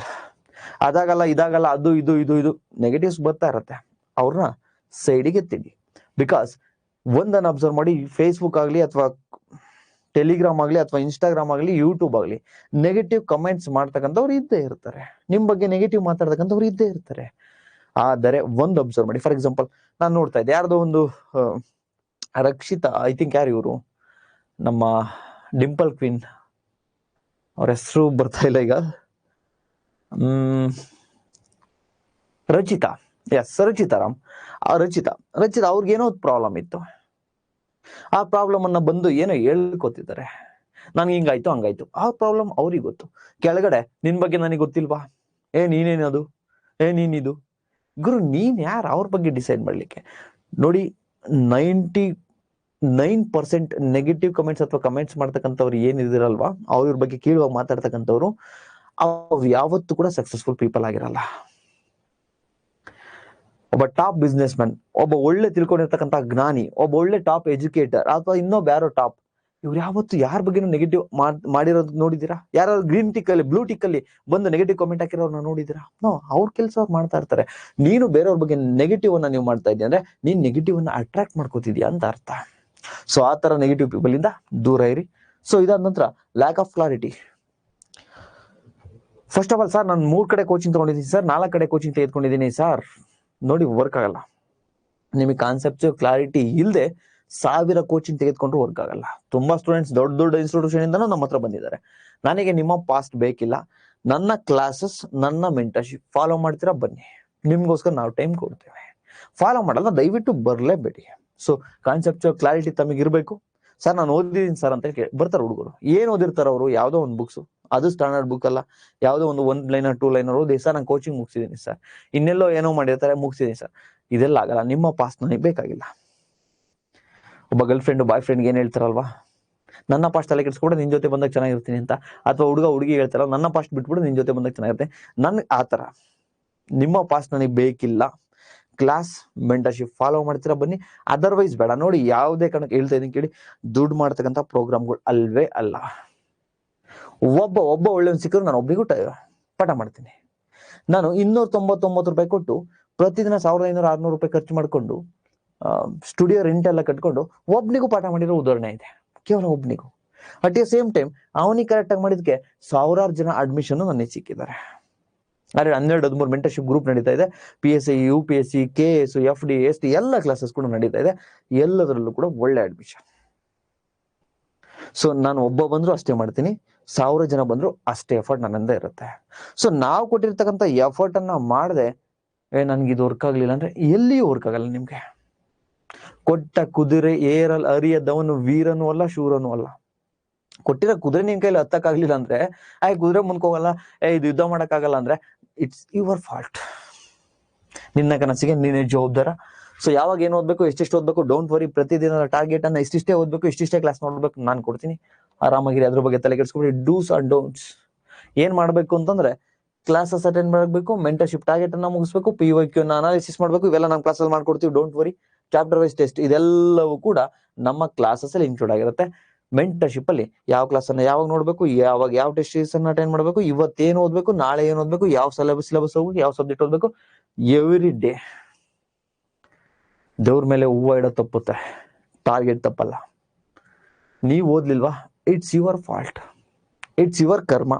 ಅದಾಗಲ್ಲ, ಇದಾಗಲ್ಲ, ಅದು, ಇದು ಇದು ಇದು ನೆಗೆಟಿವ್ಸ್ ಬರ್ತಾ ಇರತ್ತೆ. ಅವ್ರನ್ನ ಸೈಡಿಗೆ ಎತ್ತಿಡಿ ಬಿಕಾಸ್ ಒಂದನ್ನು ಅಬ್ಸರ್ವ್ ಮಾಡಿ ಫೇಸ್ಬುಕ್ ಆಗಲಿ ಅಥವಾ ಟೆಲಿಗ್ರಾಮ್ ಆಗಲಿ ಅಥವಾ ಇನ್ಸ್ಟಾಗ್ರಾಮ್ ಆಗಲಿ ಯೂಟ್ಯೂಬ್ ಆಗಲಿ ನೆಗೆಟಿವ್ ಕಮೆಂಟ್ಸ್ ಮಾಡ್ತಕ್ಕಂಥವ್ರು ಇದ್ದೇ ಇರ್ತಾರೆ. ನಿಮ್ಮ ಬಗ್ಗೆ ನೆಗೆಟಿವ್ ಮಾತಾಡ್ತಕ್ಕಂಥವ್ರು ಇದ್ದೇ ಇರ್ತಾರೆ. ಆದರೆ ಒಂದು ಅಬ್ಸರ್ವ್ ಮಾಡಿ. ಫಾರ್ ಎಕ್ಸಾಂಪಲ್ ನಾನು ನೋಡ್ತಾ ಇದ್ದೆ, ಯಾರ್ದೋ ಒಂದು ರಕ್ಷಿತ ಐ ಥಿಂಕ್ ಯಾರು ಇವರು? ನಮ್ಮ ಡಿಂಪಲ್ ಕ್ವೀನ್ ಅವ್ರ ಹೆಸರು ಬರ್ತಾ ಇಲ್ಲ ಈಗ. ಹ್ಮ್, ರಚಿತಾ. ಎಸ್ ರಚಿತಾ ರಾಮ್. ಆ, ರಚಿತಾ. ರಚಿತಾ ಅವ್ರಿಗೆ ಏನೋ ಪ್ರಾಬ್ಲಮ್ ಇತ್ತು. ಆ ಪ್ರಾಬ್ಲಮ್ ಅನ್ನ ಬಂದು ಏನೋ ಹೇಳ್ಕೊತಿದ್ದಾರೆ. ನನ್ಗೆ ಹಿಂಗಾಯ್ತು, ಹಂಗಾಯ್ತು. ಆ ಪ್ರಾಬ್ಲಮ್ ಅವ್ರಿಗೆ ಗೊತ್ತು. ಕೆಳಗಡೆ, ನಿನ್ ಬಗ್ಗೆ ನನಗೆ ಗೊತ್ತಿಲ್ವಾ? ಏ ನೀನೇನದು ಏ ನೀನಿದು ಗುರು, ನೀನ್ ಯಾರು? ಅವ್ರ ಬಗ್ಗೆ ಡಿಸೈಡ್ ಮಾಡ್ಲಿಕ್ಕೆ. ನೋಡಿ ninety nine percent negative comments ಅಥವಾ ಕಮೆಂಟ್ಸ್ ಮಾಡ್ತಕ್ಕಂಥವ್ರು ಏನಿದಿರಲ್ವಾ ಅವ್ರ ಬಗ್ಗೆ ಕೀಳುವಾಗಿ ಮಾತಾಡ್ತಕ್ಕಂಥವ್ರು, ಅವ್ರು ಯಾವತ್ತೂ ಕೂಡ ಸಕ್ಸಸ್ಫುಲ್ ಪೀಪಲ್ ಆಗಿರಲ್ಲ. ಒಬ್ಬ ಟಾಪ್ ಬಿಸ್ನೆಸ್ ಮ್ಯಾನ್ ಒಬ್ಬ ಒಳ್ಳೆ ತಿಳ್ಕೊಂಡಿರ್ತಕ್ಕಂಥ ಜ್ಞಾನಿ, ಒಬ್ಬ ಒಳ್ಳೆ ಟಾಪ್ ಎಜುಕೇಟರ್ ಅಥವಾ ಇನ್ನೊಬ್ಬ ಯಾರೋ ಟಾಪ್ ಇವ್ರು ಯಾವತ್ತು ಯಾರ ಬಗ್ಗೆನೂ ನೆಗೆಟಿವ್ ಮಾಡಿರೋದು ನೋಡಿದೀರಾ? ಯಾರು ಗ್ರೀನ್ ಟಿಕ್ ಅಲ್ಲಿ ಬ್ಲೂ ಟಿಕ್ ಅಲ್ಲಿ ಬಂದು ನೆಗೆಟಿವ್ ಕಾಮೆಂಟ್ ಹಾಕಿರೋರ್ನ ನೋಡಿದೀರಾ? ನೋ, ಅವ್ರ ಕೆಲಸ ಅವ್ರು ಮಾಡ್ತಾ ಇರ್ತಾರೆ. ನೀನು ಬೇರೆಯವ್ರ ಬಗ್ಗೆ ನೆಗೆಟಿವ್ ಅನ್ನ ನೀವು ಮಾಡ್ತಾ ಇದೀಯ ಅಂದ್ರೆ ನೀನ್ ನೆಗೆಟಿವ್ ಅನ್ನ ಅಟ್ರಾಕ್ಟ್ ಮಾಡ್ಕೋತಿದ್ಯಾ ಅಂತ ಅರ್ಥ. ಸೊ ಆ ತರ ನೆಗೆಟಿವ್ ಪೀಪಲ್ ಇಂದ ದೂರ ಇರಿ. ಸೊ ಇದಾದ ನಂತರ lack of clarity first of all sir ನಾನು ಮೂರ್ ಕಡೆ ಕೋಚಿಂಗ್ ತಗೊಂಡಿದ್ದೀನಿ ಸರ್ ನಾಲ್ಕು ಕಡೆ ಕೋಚಿಂಗ್ ತೆಗೆದುಕೊಂಡಿದ್ದೀನಿ ಸರ್ ನೋಡಿ ವರ್ಕ್ ಆಗಲ್ಲ. ನಿಮಗೆ ಕಾನ್ಸೆಪ್ಟ್ ಕ್ಲಾರಿಟಿ ಇಲ್ಲದೆ ಸಾವಿರ ಕೋಚಿಂಗ್ ತೆಗೆದುಕೊಂಡ್ರು ವರ್ಕ್ ಆಗಲ್ಲ. ತುಂಬಾ ಸ್ಟೂಡೆಂಟ್ಸ್ ದೊಡ್ಡ ದೊಡ್ಡ ಇನ್ಸ್ಟಿಟ್ಯೂಷನ್ ಇಂದನೂ ನಮ್ಮ ಹತ್ರ ಬಂದಿದ್ದಾರೆ. ನನಗೆ ನಿಮ್ಮ ಪಾಸ್ಟ್ ಬೇಕಿಲ್ಲ. ನನ್ನ ಕ್ಲಾಸಸ್ ನನ್ನ ಮೆಂಟರ್ಶಿಪ್ ಫಾಲೋ ಮಾಡ್ತೀರಾ? ಬನ್ನಿ. ನಿಮ್ಗೋಸ್ಕರ ನಾವು ಟೈಮ್ ಕೊಡ್ತೇವೆ. ಫಾಲೋ ಮಾಡಲ್ಲ, ದಯವಿಟ್ಟು ಬರಲೇಬೇಡಿ. ಸೊ ಕಾನ್ಸೆಪ್ಟ್ ಕ್ಲಾರಿಟಿ ತಮಗೆ ಇರಬೇಕು. ಸರ್ ನಾನು ಓದಿದ್ದೀನಿ ಸರ್ ಅಂತ ಕೇಳಿ. ಬರ್ತಾರೆ ಹುಡುಗರು. ಏನ್ ಓದಿರ್ತಾರ ಅವರು? ಯಾವ್ದೋ ಒಂದು ಬುಕ್ಸ್ ಅದು ಸ್ಟ್ಯಾಂಡರ್ಡ್ ಬುಕ್ ಅಲ್ಲ. ಯಾವ್ದೋ ಒಂದು ಒನ್ ಲೈನರ್ ಟೂ ಲೈನರ್ ಓದಿ ಸರ್ ನಾನು ಕೋಚಿಂಗ್ ಮುಗಿಸಿದ್ದೀನಿ ಸರ್ ಇನ್ನೆಲ್ಲೋ ಏನೋ ಮಾಡಿರ್ತಾರೆ, ಮುಗಿಸಿದೀನಿ ಸರ್ ಇದೆಲ್ಲ ಆಗಲ್ಲ. ನಿಮ್ಮ ಪಾಸ್ ನನಗೆ ಬೇಕಾಗಿಲ್ಲ. ಒಬ್ಬ ಗರ್ಲ್ ಫ್ರೆಂಡ್ ಬಾಯ್ ಫ್ರೆಂಡ್ಗೆ ಏನು ಹೇಳ್ತಾರಲ್ವಾ? ನನ್ನ ಪಾಸ್ಟ್ ತಲೆ ಕೆಡಿಸ್ಕೊಂಡು ನಿನ್ನ ಜೊತೆ ಬಂದಾಗ ಚೆನ್ನಾಗಿರ್ತೀನಿ ಅಂತ. ಅಥವಾ ಹುಡುಗ ಹುಡುಗಿ ಹೇಳ್ತಾರ ನನ್ನ ಪಾಸ್ಟ್ ಬಿಟ್ಬಿಟ್ಟು ನಿನ್ನ ಜೊತೆ ಬಂದಾಗ ಚೆನ್ನಾಗಿರುತ್ತೆ ನನ್ ಆತರ ನಿಮ್ಮ ಪಾಸ್ಟ್ ನನಗೆ ಬೇಕಿಲ್ಲ. ಕ್ಲಾಸ್ ಮೆಂಟರ್ಶಿಪ್ ಫಾಲೋ ಮಾಡ್ತೀರಾ ಬನ್ನಿ. ಅದರ್ವೈಸ್ ಬೇಡ. ನೋಡಿ ಯಾವುದೇ ಕಾರಣಕ್ಕೆ ಹೇಳ್ತಾ ಇದ್ದೀನಿ ಕೇಳಿ. ದುಡ್ಡು ಮಾಡ್ತಕ್ಕಂಥ ಪ್ರೋಗ್ರಾಮ್ಗಳು ಅಲ್ವೇ ಅಲ್ಲ. ಒಬ್ಬ ಒಬ್ಬ ಒಳ್ಳೆಯವ್ನು ಸಿಕ್ಕರು ನಾನು ಒಬ್ಬರಿಗೂ ಪಾಠ ಮಾಡ್ತೀನಿ. ನಾನು ಇನ್ನೂರ ತೊಂಬತ್ತೊಂಬತ್ತು ರೂಪಾಯಿ ಕೊಟ್ಟು ಪ್ರತಿದಿನ ಸಾವಿರದ ಐನೂರ ಆರ್ನೂರು ರೂಪಾಯಿ ಖರ್ಚು ಮಾಡಿಕೊಂಡು ಸ್ಟುಡಿಯೋ ರೆಂಟ್ ಎಲ್ಲ ಕಟ್ಕೊಂಡು ಒಬ್ನಿಗೂ ಪಾಠ ಮಾಡಿರೋ ಉದಾಹರಣೆ ಇದೆ. ಕೇವಲ ಒಬ್ನಿಗೂ. ಅಟ್ ದ ಸೇಮ್ ಟೈಮ್ ಅವನಿಗೆ ಕರೆಕ್ಟ್ ಆಗಿ ಮಾಡಿದಕ್ಕೆ ಸಾವಿರಾರು ಜನ ಅಡ್ಮಿಷನ್ ನನಗೆ ಸಿಕ್ಕಿದ್ದಾರೆ. ಆದರೆ ಹನ್ನೆರಡು, ಹದಿಮೂರು ಮೆಂಟರ್ಶಿಪ್ ಗ್ರೂಪ್ ನಡೀತಾ ಇದೆ. P S C U P S C K S F D S T ಎಲ್ಲ ಕ್ಲಾಸಸ್ ಕೂಡ ನಡೀತಾ ಇದೆ. ಎಲ್ಲದರಲ್ಲೂ ಕೂಡ ಒಳ್ಳೆ ಅಡ್ಮಿಷನ್ ಸೊ ನಾನು ಒಬ್ಬ ಬಂದ್ರು ಅಷ್ಟೇ ಮಾಡ್ತೀನಿ. ಸಾವಿರ ಜನ ಬಂದ್ರು ಅಷ್ಟೇ ಎಫರ್ಟ್ ನನ್ನಿಂದ ಇರುತ್ತೆ. ಸೊ ನಾವು ಕೊಟ್ಟಿರ್ತಕ್ಕಂಥ ಎಫರ್ಟ್ ಅನ್ನ ಮಾಡದೆ ನನ್ಗೆ ಇದು ವರ್ಕ್ ಆಗ್ಲಿಲ್ಲ ಅಂದ್ರೆ ಎಲ್ಲಿಯೂ ವರ್ಕ್ ಆಗಲ್ಲ ನಿಮ್ಗೆ. ಕೊಟ್ಟ ಕುದುರೆ ಏರಲ್ ಅರಿಯದವನು ವೀರನು ಅಲ್ಲ, ಶೂರನು ಅಲ್ಲ. ಕೊಟ್ಟಿರೋ ಕುದುರೆ ನಿನ್ ಕೈಲಿ ಹತ್ತಕ್ಕಾಗ್ಲಿಲ್ಲ ಅಂದ್ರೆ ಆ ಕುದುರೆ ಮುಂದ್ಕೋಗಲ್ಲ ಏ, ಇದು ಯುದ್ಧ ಮಾಡಕ್ಕಾಗಲ್ಲ ಅಂದ್ರೆ ಇಟ್ಸ್ ಯುವರ್ ಫಾಲ್ಟ್ ನಿನ್ನ ಕನಸಿಗೆ ನೀನೇ ಜವಾಬ್ದಾರ. ಸೊ ಯಾವಾಗ ಏನ್ ಓದ್ಬೇಕು, ಎಷ್ಟಿಷ್ಟು ಓದ್ಬೇಕು ಡೋಂಟ್ ವರಿ ಪ್ರತಿದಿನ ಟಾರ್ಗೆಟ್ ಅನ್ನ ಇಷ್ಟಿಷ್ಟೇ ಓದ್ಬೇಕು ಇಷ್ಟಿಷ್ಟೇ ಕ್ಲಾಸ್ ನೋಡ್ಬೇಕು, ನಾನು ಕೊಡ್ತೀನಿ. ಆರಾಮಾಗಿರಿ, ಅದ್ರ ಬಗ್ಗೆ ತಲೆ ಕೆಡಿಸ್ಕೊಬಿಡಿ ಡೂಸ್ ಆರ್ ಡೋಂಟ್ಸ್ ಏನ್ ಮಾಡ್ಬೇಕು ಅಂತಂದ್ರೆ ಕ್ಲಾಸಸ್ ಅಟೆಂಡ್ ಮಾಡಬೇಕು ಮೆಂಟರ್ಶಿಪ್ ಟಾರ್ಗೆಟ್ ಅನ್ನ ಮುಗಿಸ್ಬೇಕು ಪಿ ವೈ ಕ್ಯೂ ಅನಾಲಿಸಿಸ್ ಮಾಡ್ಬೇಕು, ಇವೆಲ್ಲ ನಮ್ಮ ಕ್ಲಾಸಲ್ಲಿ ಮಾಡ್ಕೊಡ್ತೀವಿ don't worry chapter wise test ಇದೆಲ್ಲವೂ ಕೂಡ ನಮ್ಮ ಕ್ಲಾಸಸ್ ಅಲ್ಲಿ ಇನ್ಕ್ಲೂಡ್ ಆಗಿರುತ್ತೆ. ಮೆಂಟರ್ಶಿಪ್ ಅಲ್ಲಿ ಯಾವ ಕ್ಲಾಸ್ ಅನ್ನ ಯಾವಾಗ ನೋಡಬೇಕು, ಯಾವಾಗ ಯಾವ ಟೆಸ್ಟ್ ಅನ್ನ ಅಟೆಂಡ್ ಮಾಡಬೇಕು ಇವತ್ತೇನು ಓದ್ಬೇಕು, ನಾಳೆ ಏನು ಓದ್ಬೇಕು, ಯಾವ ಸಿಲೆಬಸ್ ಸಿಲೆಬಸ್ ಹೋಗ್ಬೇಕು, ಯಾವ ಸಬ್ಜೆಕ್ಟ್ ಓದ್ಬೇಕು ಎವ್ರಿ ಡೇ ದೇವ್ರ ಮೇಲೆ ಹೂವು ಇಡೋ ತಪ್ಪುತ್ತೆ. ಟಾರ್ಗೆಟ್ ತಪ್ಪಲ್ಲ. ನೀವು ಓದ್ಲಿಲ್ವಾ? It's your fault it's your karma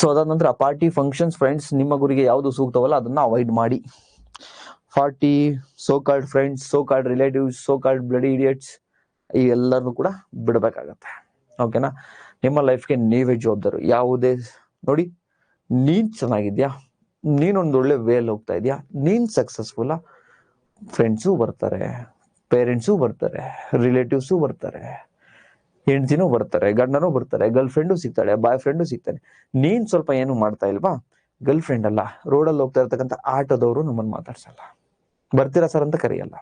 so ಅದಾದ ನಂತರ ಪಾರ್ಟಿ ಫಂಕ್ಷನ್ಸ್ ಫ್ರೆಂಡ್ಸ್ ನಿಮ್ಮ ಗುರಿಗೆ ಯಾವುದು ಸೂಕ್ತವಲ್ಲ ಅದನ್ನ ಅವಾಯ್ಡ್ ಮಾಡಿ. Party so called friends so called relatives so called bloody idiots ಈ ಎಲ್ಲರನ್ನು ಕೂಡ ಬಿಡಬೇಕಾಗತ್ತೆ. ಓಕೆನಾ ನಿಮ್ಮ ಲೈಫ್ಗೆ ನೀವೇ ಜವಾಬ್ದಾರು. ಯಾವುದೇ, ನೋಡಿ, ನೀನ್ ಚೆನ್ನಾಗಿದ್ಯಾ? ನೀನೊಂದು ಒಳ್ಳೆ ವೇಲ್ ಹೋಗ್ತಾ ಇದೆಯಾ? ನೀನ್ ಸಕ್ಸಸ್ಫುಲ್ ಫ್ರೆಂಡ್ಸು ಬರ್ತಾರೆ ಪೇರೆಂಟ್ಸು ಬರ್ತಾರೆ ರಿಲೇಟಿವ್ಸು ಬರ್ತಾರೆ, ಹೆಂಡ್ತಿನೂ ಬರ್ತಾರೆ, ಗಂಡನೂ ಬರ್ತಾರೆ ಗರ್ಲ್ ಫ್ರೆಂಡು ಸಿಗ್ತಾಳೆ ಬಾಯ್ ಫ್ರೆಂಡು ಸಿಗ್ತಾನೆ. ನೀನ್ ಸ್ವಲ್ಪ ಏನು ಮಾಡ್ತಾ ಇಲ್ವಾ? ಗರ್ಲ್ ಫ್ರೆಂಡ್ ಅಲ್ಲ ರೋಡಲ್ಲಿ ಹೋಗ್ತಾ ಇರ್ತಕ್ಕಂಥ ಆಟೋದವರು ನಮ್ಮನ್ನು ಮಾತಾಡ್ಸಲ್ಲ. ಬರ್ತೀರಾ ಸರ್ ಅಂತ ಕರೆಯಲ್ಲ.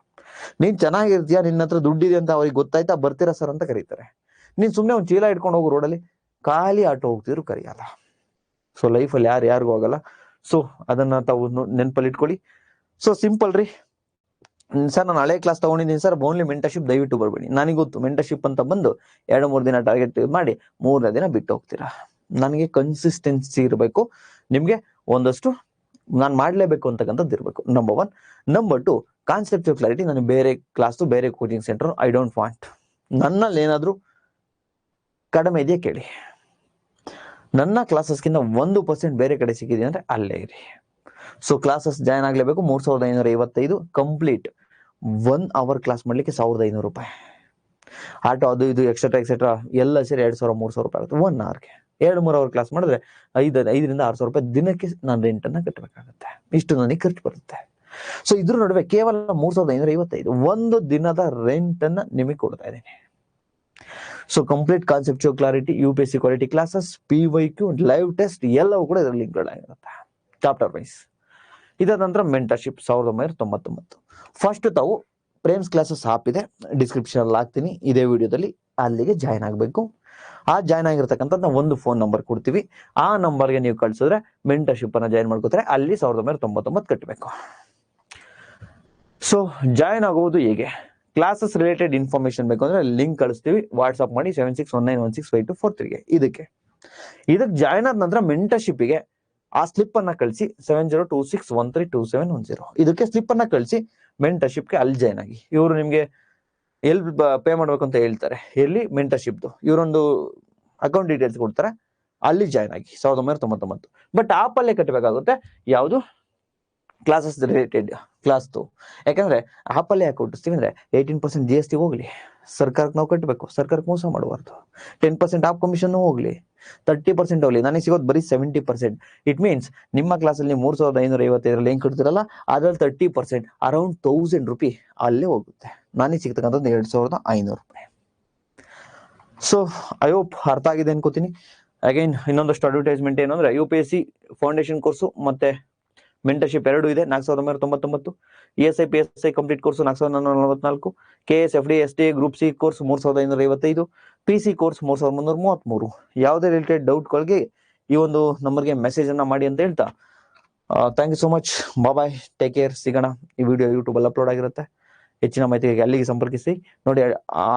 ನೀನ್ ಚೆನ್ನಾಗಿರ್ತೀಯಾ, ನಿನ್ನ ಹತ್ರ ದುಡ್ಡಿದೆ ಅಂತ ಅವ್ರಿಗೆ ಗೊತ್ತಾಯ್ತಾ ಬರ್ತೀರಾ ಸರ್ ಅಂತ ಕರೀತಾರೆ. ನೀನ್ ಸುಮ್ನೆ ಒಂದ್ ಚೀಲ ಇಟ್ಕೊಂಡು ಹೋಗು ರೋಡಲ್ಲಿ ಖಾಲಿ ಆಟೋ ಹೋಗ್ತಿದ್ರು ಕರೆಯಲ್ಲ. ಸೊ ಲೈಫಲ್ಲಿ ಯಾರು ಯಾರಿಗೂ ಹೋಗಲ್ಲ ಸೊ ಅದನ್ನ ತಾವು ನೆನಪಲ್ಲಿ ಇಟ್ಕೊಳ್ಳಿ ಸೊ ಸಿಂಪಲ್ ರೀ. ಸರ್ ನಾನು ಹಳೆ ಕ್ಲಾಸ್ ತಗೊಂಡಿದ್ದೀನಿ ಸರ್ ಓನ್ಲಿ ಮೆಂಟರ್ಶಿಪ್ ದಯವಿಟ್ಟು ಬರ್ಬೇಡಿ. ನನಗೆ ಗೊತ್ತು ಮೆಂಟರ್ಶಿಪ್ ಅಂತ ಬಂದು ಎರಡು, ಮೂರು ದಿನ ಟಾರ್ಗೆಟ್ ಮಾಡಿ ಮೂರನೇ ದಿನ ಬಿಟ್ಟು ಹೋಗ್ತೀರಾ. ನನಗೆ ಕನ್ಸಿಸ್ಟೆನ್ಸಿ ಇರಬೇಕು. ನಿಮಗೆ ಒಂದಷ್ಟು ನಾನು ಮಾಡಲೇಬೇಕು ಅಂತಕ್ಕಂಥದ್ದು ಇರಬೇಕು. Number one number two concept clarity ನಾನು ಬೇರೆ ಕ್ಲಾಸು ಬೇರೆ coaching centre I don't want ನನ್ನಲ್ಲಿ ಏನಾದರೂ ಕಡಿಮೆ ಇದೆಯಾ ಕೇಳಿ. ನನ್ನ ಕ್ಲಾಸಸ್ಗಿಂತ ಒಂದು ಪರ್ಸೆಂಟ್ ಬೇರೆ ಕಡೆ ಸಿಕ್ಕಿದೆ ಅಂದರೆ ಅಲ್ಲೇ ಇರಿ. ಸೊ ಕ್ಲಾಸಸ್ ಜಾಯ್ನ್ ಆಗಲೇಬೇಕು. ಮೂರು ಸಾವಿರದ ಐನೂರ ಐವತ್ತೈದು ಕಂಪ್ಲೀಟ್ ಒನ್ ಅವರ್ ಕ್ಲಾಸ್ ಮಾಡಲಿಕ್ಕೆ ಸಾವಿರದ ಐನೂರು ರೂಪಾಯಿ. ಆಟೋ ಅದು ಇದು ಎಕ್ಸೆಟ್ರಾ ಎಕ್ಸೆಟ್ರಾ ಎಲ್ಲ ಸೇರಿ ಎರಡು ಸಾವಿರ, ಮೂರು ಸಾವಿರ ರೂಪಾಯಿ ಆಗುತ್ತೆ. ಒನ್ ಅವರ್ಗೆ ಎರಡು ಮೂರು ಅವರ್ ಕ್ಲಾಸ್ ಮಾಡಿದ್ರೆ ಐದು, ಐದರಿಂದ ಆರು ಸಾವಿರ ರೂಪಾಯಿ ದಿನಕ್ಕೆ ನಾನು ರೆಂಟ್ ಅನ್ನ ಕಟ್ಟಬೇಕಾಗುತ್ತೆ ಇಷ್ಟು ನನಗೆ ಖರ್ಚು ಬರುತ್ತೆ. ಸೊ ಇದ್ರ ನಡುವೆ ಕೇವಲ ಮೂರ್ ಸಾವಿರದ ಐನೂರ ಐವತ್ತೈದು, ಒಂದು ದಿನದ ರೆಂಟ್ ಅನ್ನ ನಿಮಗೆ ಕೊಡ್ತಾ ಇದ್ದೀನಿ. So complete conceptual clarity U P S C quality classes P Y Q live test ಎಲ್ಲವೂ ಕೂಡ ಇದರಲ್ಲಿ ಇನ್ಕ್ಲೂಡ್ ಆಗಿರುತ್ತೆ. ಚಾಪ್ಟರ್ ವೈಸ್ ಇದಾದ ನಂತರ ಮೆಂಟರ್ಶಿಪ್ ಸಾವಿರದ ಒಂಬೈನೂರ ತೊಂಬತ್ತೊಂಬತ್ತು. ಫಸ್ಟ್ ತಾವು ಪ್ರೇಮ್ಸ್ ಕ್ಲಾಸಸ್ ಆಪ್ ಇದೆ. ಡಿಸ್ಕ್ರಿಪ್ಷನ್ ಅಲ್ಲಿ ಹಾಕ್ತೀನಿ. ಇದೇ ವಿಡಿಯೋದಲ್ಲಿ ಅಲ್ಲಿಗೆ ಜಾಯ್ನ್ ಆಗಬೇಕು. ಆ ಜಾಯ್ನ್ ಆಗಿರ್ತಕ್ಕಂಥ ಒಂದು ಫೋನ್ ನಂಬರ್ ಕೊಡ್ತೀವಿ. ಆ ನಂಬರ್ಗೆ ನೀವು ಕಳಿಸಿದ್ರೆ ಮೆಂಟರ್ಶಿಪ್ ಅನ್ನ ಜಾಯ್ನ್ ಮಾಡ್ಕೋತಾರೆ. ಅಲ್ಲಿ ಸಾವಿರದ ಒಂಬೈನೂರ ತೊಂಬತ್ತೊಂಬತ್ತು ಕಟ್ಟಬೇಕು ಸೊ ಜಾಯ್ನ್ ಆಗುವುದು ಹೇಗೆ? ಕ್ಲಾಸಸ್ ರಿಲೇಟೆಡ್ ಇನ್ಫಾರ್ಮೇಶನ್ ಬೇಕು ಅಂದ್ರೆ ಲಿಂಕ್ ಕಳಿಸ್ತೀವಿ. ವಾಟ್ಸ್ಆಪ್ ಮಾಡಿ seven six one nine one six five two four ತ್ರೀಗೆ ಇದಕ್ಕೆ. ಇದಕ್ಕೆ ಜಾಯ್ನ್ ಆದ ನಂತರ ಮೆಂಟರ್ಶಿಪ್ಗೆ ಆ ಸ್ಲಿಪ್ ಅನ್ನ ಕಳಿಸಿ seven zero two six one three two seven one zero ಇದಕ್ಕೆ ಸ್ಲಿಪ್ ಅನ್ನ ಕಳಿಸಿ ಮೆಂಟರ್ಶಿಪ್ಗೆ ಅಲ್ಲಿ ಜಾಯ್ನ್ ಆಗಿ. ಇವರು ನಿಮ್ಗೆ ಎಲ್ಲಿ ಪೇ ಮಾಡ್ಬೇಕು ಅಂತ ಹೇಳ್ತಾರೆ. ಎಲ್ಲಿ? ಮೆಂಟರ್ಶಿಪ್ದು ಇವರೊಂದು ಅಕೌಂಟ್ ಡೀಟೇಲ್ಸ್ ಕೊಡ್ತಾರೆ. ಅಲ್ಲಿ ಜಾಯ್ನ್ ಆಗಿ ಸಾವಿರದ ಒಂಬೈನೂರ ತೊಂಬತ್ತೊಂಬತ್ತು. ಬಟ್ ಆಪಲ್ಲೇ ಕಟ್ಟಬೇಕಾಗುತ್ತೆ ಯಾವುದು? ಕ್ಲಾಸಸ್ ರಿಲೇಟೆಡ್ ಕ್ಲಾಸ್ದು ಯಾಕಂದ್ರೆ ಆಪಲ್ಲೇ ಯಾಕೆ ಕೊಟ್ಟಿಸ್ತೀವಿ ಅಂದ್ರೆ eighteen percent G S T ಹೋಗ್ಲಿ. ಸರ್ಕಾರಕ್ಕೆ ನಾವು ಕಟ್ಟಬೇಕು ಸರ್ಕಾರಕ್ಕೆ ಮೋಸ ಮಾಡಬಾರ್ದು. ಟೆನ್ ಪರ್ಸೆಂಟ್ ಆಫ್ ಕಮಿಷನ್ ಹೋಗ್ಲಿ ತರ್ಟಿ ಪರ್ಸೆಂಟ್ ಹೋಗ್ಲಿ. ನನಗೆ ಸಿಗೋದು ಬರೀ ಸೆವೆಂಟಿ ಪರ್ಸೆಂಟ್ ಇಟ್ ಮೀನ್ಸ್ ನಿಮ್ಮ ಕ್ಲಾಸಲ್ಲಿ ಮೂರು ಸಾವಿರದ ಐನೂರ ಐವತ್ತೈದರಲ್ಲಿ ಹೆಂಗೆ ಕಟ್ತಿರಲ್ಲ, ಅದ್ರಲ್ಲಿ thirty percent around thousand rupee ಅಲ್ಲೇ ಹೋಗುತ್ತೆ. ನನಗೆ ಸಿಗ್ತಕ್ಕಂಥದ್ದು ಎರಡು ಸಾವಿರದ ಐನೂರು ರೂಪಾಯಿ. ಸೊ ಐ ಹೋಪ್ ಅರ್ಥ ಆಗಿದೆ ಅನ್ಕೋತೀನಿ. ಅಗೈನ್ ಇನ್ನೊಂದಷ್ಟು ಅಡ್ವರ್ಟೈಸ್ಮೆಂಟ್ ಏನು ಅಂದ್ರೆ U P S C foundation course ಮತ್ತೆ ಮೆಂಟರ್ಶಿಪ್ ಎರಡು ಇದೆ. ನಾಲ್ಕು ಸಾವಿರದ ಒಂಬೈನೂರ ತೊಂಬತ್ತೊಂಬತ್ತು E S I P S I complete course ನಾಲ್ಕು ಸಾವಿರದ ನಾನ್ನೂರ ನಲವತ್ನಾಲ್ಕು. K S F D S T group C course ಮೂರು ಸಾವಿರದ ಐನೂರ ಐವತ್ತೈದು. ಪಿ ಸಿ ಕೋರ್ಸ್ ಮೂರು ಸಾವಿರದ ಮುನ್ನೂರ ಮೂವತ್ಮೂರು. ಯಾವುದೇ ರಿಲೇಟೆಡ್ ಡೌಟ್ಗಳಿಗೆ ಈ ಒಂದು ನಂಬರ್ಗೆ ಮೆಸೇಜ್ ಅನ್ನ ಮಾಡಿ ಅಂತ ಹೇಳ್ತಾ thank you so much bye take care ಸಿಗೋಣ. ಈ ವಿಡಿಯೋ ಯೂಟ್ಯೂಬಲ್ಲಿ ಅಪ್ಲೋಡ್ ಆಗಿರುತ್ತೆ. ಹೆಚ್ಚಿನ ಮಾಹಿತಿಗೆ ಅಲ್ಲಿಗೆ ಸಂಪರ್ಕಿಸಿ. ನೋಡಿ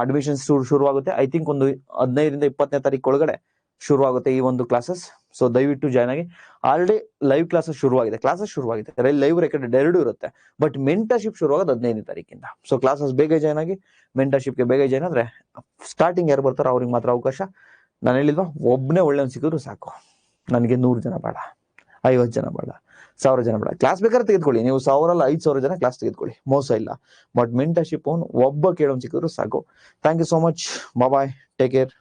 ಅಡ್ಮಿಷನ್ಸ್ ಶುರುವಾಗುತ್ತೆ. ಐ ಥಿಂಕ್ ಒಂದು ಹದಿನೈದರಿಂದ ಇಪ್ಪತ್ತನೇ ತಾರೀಕು ಒಳಗಡೆ ಶುರುವಾಗುತ್ತೆ ಈ ಒಂದು ಕ್ಲಾಸಸ್ ಸೊ ದಯವಿಟ್ಟು ಜಾಯ್ನ್ ಆಗಿ. ಆಲ್ರೆಡಿ ಲೈವ್ ಕ್ಲಾಸಸ್ ಶುರುವಾಗಿದೆ. ಕ್ಲಾಸಸ್ ಶುರುವಾಗಿದೆ. ಲೈವ್ ರೆಕಾರ್ಡ್ ಎರಡು ಇರುತ್ತೆ. ಬಟ್ ಮೆಂಟರ್ಶಿಪ್ ಶುರುವಾಗೋದು ಹದಿನೈದನೇ ತಾರೀಕಿಂದ. ಸೊ ಕ್ಲಾಸಸ್ ಬೇಗ ಜಾಯ್ನ್ ಆಗಿ ಮೆಂಟರ್ಶಿಪ್ಗೆ ಬೇಗ ಜಾಯ್ನ್ ಆದ್ರೆ ಸ್ಟಾರ್ಟಿಂಗ್ ಯಾರು ಬರ್ತಾರೋ ಅವ್ರಿಗೆ ಮಾತ್ರ ಅವಕಾಶ. ನಾನು ಹೇಳಿಲ್ವಾ? ಒಬ್ಬನೇ ಒಳ್ಳೆ ಸಿಕ್ಕಿದ್ರು ಸಾಕು. ನನಗೆ ನೂರು ಜನ ಬೇಡ. ಐವತ್ತು ಜನ ಬೇಡ. ಸಾವಿರ ಜನ ಬೇಡ. ಕ್ಲಾಸ್ ಬೇಕಾದ್ರೆ ತೆಗೆದುಕೊಳ್ಳಿ. ನೀವು ಸಾವಿರಲ್ಲ ಐದು ಸಾವಿರ ಜನ ಕ್ಲಾಸ್ ತೆಗೆದುಕೊಳ್ಳಿ. ಮೋಸ ಇಲ್ಲ. ಬಟ್ ಮೆಂಟರ್ಶಿಪ್ ಒಬ್ಬ ಕೇಳೋನ್ ಸಿಕ್ಕಿದ್ರು ಸಾಕು. Thank you so much bye take care